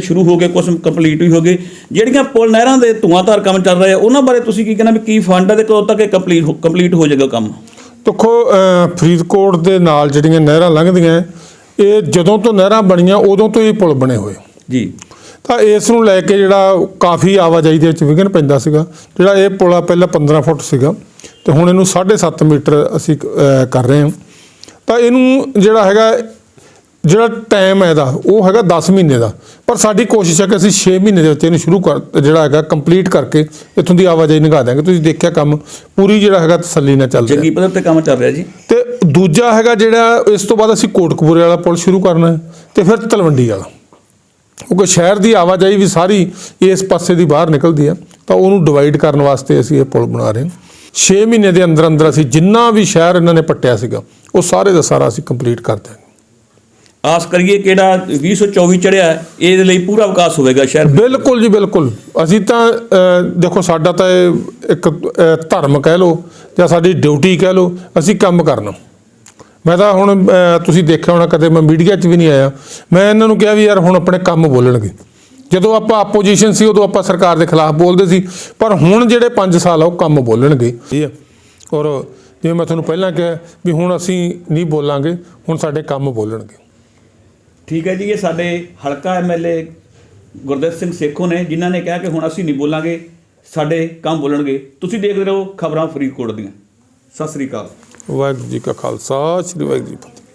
ਸ਼ੁਰੂ ਹੋ ਗਏ ਕੁਝ ਕੰਪਲੀਟ ਵੀ ਹੋ ਗਏ। ਜਿਹੜੀਆਂ ਪੁਲ ਨਹਿਰਾਂ ਦੇ ਧੂਆਂਧਾਰ ਕੰਮ ਚੱਲ ਰਹੇ ਆ ਉਹਨਾਂ ਬਾਰੇ ਤੁਸੀਂ ਕੀ ਕਹਿਣਾ ਵੀ ਕੀ ਫੰਡ ਹੈ ਤੇ ਕਦੋਂ ਤੱਕ ਇਹ ਕੰਪਲੀਟ ਕੰਪਲੀਟ ਹੋ ਜਾਏਗਾ ਕੰਮ? ਦੇਖੋ ਫਰੀਦਕੋਟ ਦੇ ਨਾਲ ਜਿਹੜੀਆਂ ਨਹਿਰਾਂ ਲੰਘਦੀਆਂ ਇਹ ਜਦੋਂ ਤੋਂ ਨਹਿਰਾਂ ਬਣੀਆਂ ਉਦੋਂ ਤੋਂ ਹੀ ਪੁਲ ਬਣੇ ਹੋਏ ਜੀ। ਤਾਂ ਇਸ ਨੂੰ ਲੈ ਕੇ ਜਿਹੜਾ ਕਾਫੀ ਆਵਾਜਾਈ ਦੇ ਵਿੱਚ ਵਿਘਨ ਪੈਂਦਾ ਸੀਗਾ ਜਿਹੜਾ ਇਹ ਪੁਲ ਆ ਪਹਿਲਾਂ 15 ਫੁੱਟ ਸੀਗਾ ਤੇ ਹੁਣ ਇਹਨੂੰ 7.5 ਮੀਟਰ ਅਸੀਂ ਕਰ ਰਹੇ ਹਾਂ। ਤਾਂ ਇਹਨੂੰ ਜਿਹੜਾ ਹੈਗਾ ਜਿਹੜਾ ਟਾਈਮ ਹੈ ਇਹਦਾ ਉਹ ਹੈਗਾ 10 ਮਹੀਨੇ ਦਾ। ਪਰ ਸਾਡੀ ਕੋਸ਼ਿਸ਼ ਹੈ ਕਿ ਅਸੀਂ 6 ਮਹੀਨੇ ਦੇ ਵਿੱਚ ਇਹਨੂੰ ਸ਼ੁਰੂ ਕਰ ਜਿਹੜਾ ਹੈਗਾ ਕੰਪਲੀਟ ਕਰਕੇ ਇੱਥੋਂ ਦੀ ਆਵਾਜਾਈ ਨਿਭਾ ਦਿਆਂਗੇ ਤੁਸੀਂ ਦੇਖਿਆ ਕੰਮ ਪੂਰੀ ਜਿਹੜਾ ਹੈਗਾ ਤਸੱਲੀ ਨਾਲ ਚੱਲ ਰਿਹਾ। ਜੰਗੀ ਪੱਧਰ ਤੇ ਕੰਮ ਚੱਲ ਰਿਹਾ ਜੀ। ਤੇ ਦੂਜਾ ਹੈਗਾ ਜਿਹੜਾ ਇਸ ਤੋਂ ਬਾਅਦ ਅਸੀਂ ਕੋਟਕਪੂਰੇ ਵਾਲਾ ਪੁਲ ਸ਼ੁਰੂ ਕਰਨਾ ਹੈ ਤੇ ਫਿਰ ਤਲਵੰਡੀ ਵਾਲਾ। ਕਿਉਂਕਿ ਸ਼ਹਿਰ ਦੀ ਆਵਾਜਾਈ ਵੀ ਸਾਰੀ ਇਸ ਪਾਸੇ ਦੀ ਬਾਹਰ ਨਿਕਲਦੀ ਹੈ ਤਾਂ ਉਹਨੂੰ ਡਿਵਾਈਡ ਕਰਨ ਵਾਸਤੇ ਅਸੀਂ ਇਹ ਪੁਲ ਬਣਾ ਰਹੇ ਹਾਂ। 6 ਮਹੀਨੇ ਦੇ ਅੰਦਰ ਅੰਦਰ ਅਸੀਂ ਜਿੰਨਾ ਵੀ ਸ਼ਹਿਰ ਇਹਨਾਂ ਨੇ ਪੱਟਿਆ ਸੀਗਾ ਉਹ ਸਾਰੇ ਦਾ ਸਾਰਾ ਅਸੀਂ ਕੰਪਲੀਟ ਕਰ ਦਿਆਂਗੇ। ਆਸ ਕਰੀਏ ਕਿਹੜਾ 2024 ਚੜਿਆ ਇਹਦੇ ਲਈ ਪੂਰਾ ਵਿਕਾਸ ਹੋਵੇਗਾ ਸ਼ਹਿਰ। ਬਿਲਕੁਲ ਜੀ ਬਿਲਕੁਲ। ਅਸੀਂ ਤਾਂ ਦੇਖੋ ਸਾਡਾ ਤਾਂ ਇਹ ਇੱਕ ਧਰਮ ਕਹਿ ਲਓ ਜਾਂ ਸਾਡੀ ਡਿਊਟੀ ਕਹਿ ਲਓ ਅਸੀਂ ਕੰਮ ਕਰਨਾ। ਮੈਂ ਤਾਂ ਹੁਣ ਤੁਸੀਂ ਦੇਖਿਆ ਹੋਣਾ ਕਦੇ ਮੈਂ ਮੀਡੀਆ 'ਚ ਵੀ ਨਹੀਂ ਆਇਆ। ਮੈਂ ਇਹਨਾਂ ਨੂੰ ਕਿਹਾ ਵੀ ਯਾਰ ਹੁਣ ਆਪਣੇ ਕੰਮ ਬੋਲਣਗੇ। ਜਦੋਂ ਆਪਾਂ ਆਪੋਜੀਸ਼ਨ ਸੀ ਉਦੋਂ ਆਪਾਂ ਸਰਕਾਰ ਦੇ ਖਿਲਾਫ ਬੋਲਦੇ ਸੀ ਪਰ ਹੁਣ ਜਿਹੜੇ 5 ਸਾਲ ਆ ਉਹ ਕੰਮ ਬੋਲਣਗੇ। ਠੀਕ ਹੈ ਔਰ ਜਿਵੇਂ ਮੈਂ ਤੁਹਾਨੂੰ ਪਹਿਲਾਂ ਕਿਹਾ ਵੀ ਹੁਣ ਅਸੀਂ ਨਹੀਂ ਬੋਲਾਂਗੇ ਹੁਣ ਸਾਡੇ ਕੰਮ ਬੋਲਣਗੇ। ਠੀਕ ਹੈ ਜੀ, ਇਹ ਸਾਡੇ ਹਲਕਾ ਐਮਐਲਏ ਗੁਰਦੇਵ ਸਿੰਘ ਸੇਖੋਂ ਨੇ, ਜਿਨ੍ਹਾਂ ਨੇ ਕਿਹਾ ਕਿ ਹੁਣ ਅਸੀਂ ਨਹੀਂ ਬੋਲਾਂਗੇ, ਸਾਡੇ ਕੰਮ ਬੋਲਣਗੇ। ਤੁਸੀਂ ਦੇਖਦੇ ਰਹੋ ਖਬਰਾਂ ਫਰੀਦਕੋਟ ਦੀਆਂ। ਸਤਿ ਸ੍ਰੀ ਅਕਾਲ। ਵਾਹਿਗੁਰੂ ਜੀ ਕਾ ਖਾਲਸਾ, ਸ੍ਰੀ ਵਾਹਿਗੁਰੂ ਜੀ ਫਤਿਹ।